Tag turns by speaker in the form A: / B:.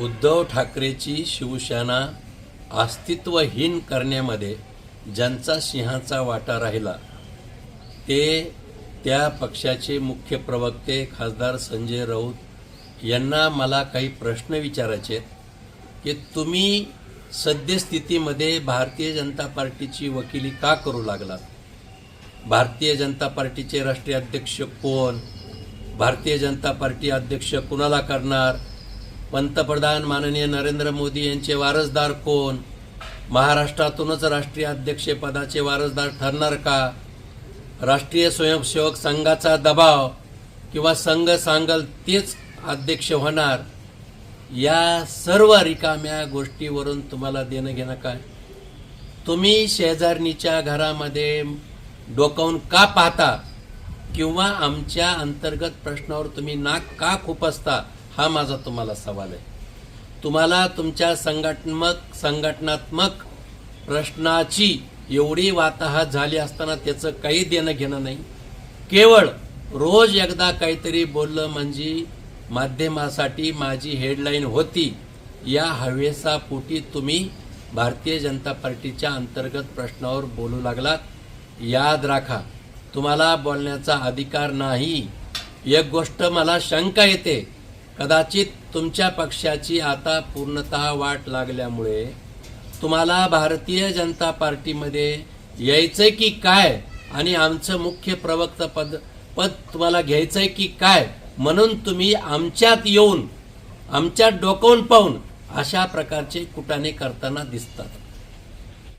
A: उद्धव ठाकरेची शिवसेना अस्तित्वहीन करण्यामध्ये ज्यांचा सिंहाचा वाटा राहिला ते त्या पक्षाचे मुख्य प्रवक्ते खासदार संजय राऊत यांना मला काही प्रश्न विचारायचे आहेत की तुम्ही सद्यस्थितीमध्ये भारतीय जनता पार्टीची वकिली का करू लागलात? भारतीय जनता पार्टीचे राष्ट्रीय अध्यक्ष कोण? भारतीय जनता पार्टी अध्यक्ष कुणाला करणार? पंतप्रधान माननीय नरेंद्र मोदी यांचे वारसदार कोण? महाराष्ट्रातूनच राष्ट्रीय अध्यक्षपदाचे वारसदार ठरणार का? राष्ट्रीय स्वयंसेवक संघाचा दबाव किंवा संघ सांगल तेच अध्यक्ष होणार? या सर्व रिकाम्या गोष्टीवरून तुम्हाला देणं घेणं काय? तुम्ही शेजारणीच्या घरामध्ये डोकावून का पाहता? किंवा आमच्या अंतर्गत प्रश्नावर तुम्ही नाक का खुपसता? हा माझा तुम्हाला सवाल आहे. तुम्हाला तुमच्या संघटनात्मक संघटनात्मक प्रश्नाची एवढी वाताहत झाली असताना त्याचं काही देणं घेणं नाही. केवळ रोज एकदा काहीतरी बोललं म्हणजे माध्यमासाठी माझी हेडलाईन होती. या हवेसापोटी तुम्ही भारतीय जनता पार्टीच्या अंतर्गत प्रश्नावर बोलू लागलात. याद राखा तुम्हाला बोलण्याचा अधिकार नाही. एक गोष्ट मला शंका येते. कदाचित तुमच्या पक्षाची आता पूर्णतः वाट लागल्यामुळे तुम्हाला भारतीय जनता पार्टीमध्ये यायचंय की काय आणि आमचं मुख्य प्रवक्ता पद पद तुम्हाला घ्यायचंय की काय म्हणून तुम्ही आमच्यात येऊन आमच्यात डोकावून पाहून अशा प्रकारचे कुटाणे करताना दिसतात.